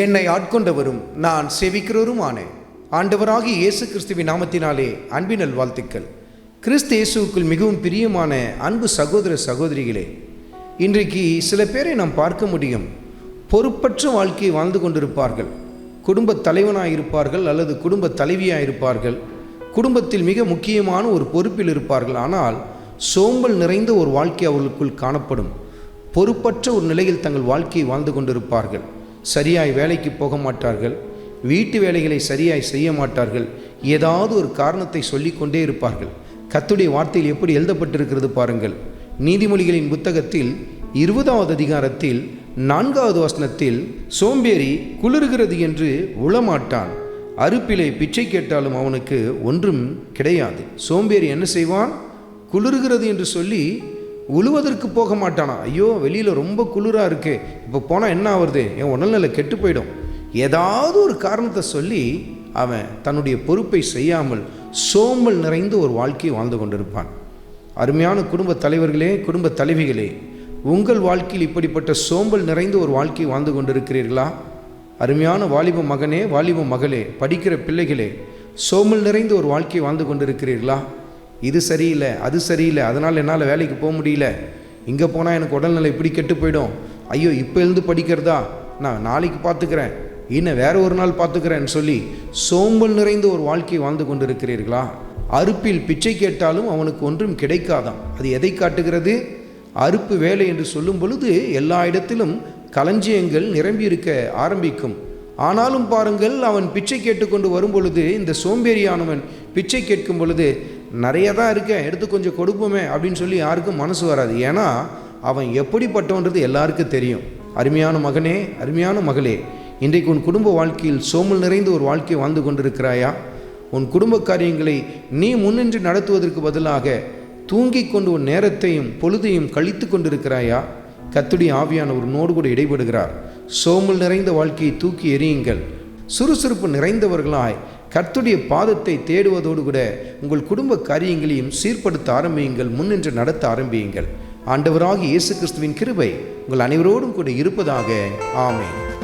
என்னை ஆட்கொண்டவரும் நான் செவிக்கிறவருமானேன் ஆண்டவராகி இயேசு கிறிஸ்துவின் நாமத்தினாலே அன்பினல் வாழ்த்துக்கள் கிறிஸ்து இயேசுவுக்குள் மிகவும் பிரியமான அன்பு சகோதர சகோதரிகளே இன்றைக்கு சில பேரை நாம் பார்க்க முடியும். பொறுப்பற்ற வாழ்க்கையை வாழ்ந்து கொண்டிருப்பார்கள். குடும்ப தலைவனாக இருப்பார்கள் அல்லது குடும்ப தலைவியாக இருப்பார்கள் குடும்பத்தில் மிக முக்கியமான ஒரு பொறுப்பில் இருப்பார்கள். ஆனால் சோம்பல் நிறைந்த ஒரு வாழ்க்கை அவர்களுக்குள் காணப்படும். பொறுப்பற்ற ஒரு நிலையில் தங்கள் வாழ்க்கையை வாழ்ந்து கொண்டிருப்பார்கள். சரியாய் வேலைக்கு போக மாட்டார்கள் வீட்டு வேலைகளை சரியாய் செய்ய மாட்டார்கள் ஏதாவது ஒரு காரணத்தை சொல்லிக்கொண்டே இருப்பார்கள். கத்துடைய வார்த்தையில் எப்படி எழுதப்பட்டிருக்கிறது பாருங்கள். நீதிமொழிகளின் புத்தகத்தில் இருபதாவது அதிகாரத்தில் நான்காவது வசனத்தில் சோம்பேறி குளிர்கிறது என்று உளமாட்டான். அறுப்பிலே பிச்சை கேட்டாலும் அவனுக்கு ஒன்றும் கிடையாது. சோம்பேறி என்ன செய்வான்? குளிர்கிறது என்று சொல்லி உழுவதற்கு போக மாட்டானா ஐயோ வெளியில் ரொம்ப குளிராக இருக்குது இப்போ போனால் என்ன ஆகுறது என் உடல்நிலை கெட்டு போயிடும். ஏதாவது ஒரு காரணத்தை சொல்லி அவன் தன்னுடைய பொறுப்பை செய்யாமல் சோம்பல் நிறைந்த ஒரு வாழ்க்கையை வாழ்ந்து கொண்டிருப்பான். அருமையான குடும்ப தலைவர்களே குடும்ப தலைவிகளே உங்கள் வாழ்க்கையில் இப்படிப்பட்ட சோம்பல் நிறைந்த ஒரு வாழ்க்கையை வாழ்ந்து கொண்டிருக்கிறீர்களா? அருமையான வாலிப மகனே வாலிப மகளே படிக்கிற பிள்ளைகளே சோம்பல் நிறைந்த ஒரு வாழ்க்கையை வாழ்ந்து கொண்டிருக்கிறீர்களா? இது சரியில்லை அது சரியில்லை அதனால் என்னால் வேலைக்கு போக முடியல. இங்கே போனால் எனக்கு உடல்நிலை இப்படி கெட்டு போயிடும். ஐயோ இப்போ எழுந்து படிக்கிறதா? நான் நாளைக்கு பார்த்துக்கிறேன் இன்னும் வேற ஒரு நாள் பார்த்துக்கிறேன்னு சொல்லி சோம்பல் நிறைந்த ஒரு வாழ்க்கையை வாழ்ந்து கொண்டிருக்கிறீர்களா? அறுப்பில் பிச்சை கேட்டாலும் அவனுக்கு ஒன்றும் கிடைக்காதாம். அது எதை காட்டுகிறது? அறுப்பு வேலை என்று சொல்லும் பொழுது எல்லா இடத்திலும் களஞ்சியங்கள் நிரம்பி இருக்க ஆரம்பிக்கும். ஆனாலும் பாருங்கள் அவன் பிச்சை கேட்டுக்கொண்டு வரும் பொழுது இந்த சோம்பேறியானவன் பிச்சை கேட்கும் பொழுது நிறைய தான் இருக்கேன் எடுத்து கொஞ்சம் கொடுப்போமே அப்படின்னு சொல்லி யாருக்கும் மனசு வராது. ஏன்னா அவன் எப்படிப்பட்டவன்றது எல்லாருக்கும் தெரியும். அருமையான மகனே அருமையான மகளே இன்றைக்கு உன் குடும்ப வாழ்க்கையில் சோமல் நிறைந்த ஒரு வாழ்க்கையை வாழ்ந்து கொண்டிருக்கிறாயா? உன் குடும்ப காரியங்களை நீ முன்னின்று நடத்துவதற்கு பதிலாக தூங்கிக் கொண்டு உன் நேரத்தையும் பொழுதையும் கழித்து கொண்டிருக்கிறாயா? ஆவியான ஒரு நோடு கூட இடைபடுகிறார். சோமல் நிறைந்த வாழ்க்கையை தூக்கி எறியுங்கள். சுறுசுறுப்பு நிறைந்தவர்களாய் கர்த்துடைய பாதத்தை தேடுவதோடு கூட உங்கள் குடும்ப காரியங்களையும் சீர்படுத்த ஆரம்பியுங்கள் முன்னின்று நடத்த ஆரம்பியுங்கள். ஆண்டவராகி இயேசு கிறிஸ்துவின் கிருபை உங்கள் அனைவரோடும் கூட இருப்பதாக. ஆமேன்.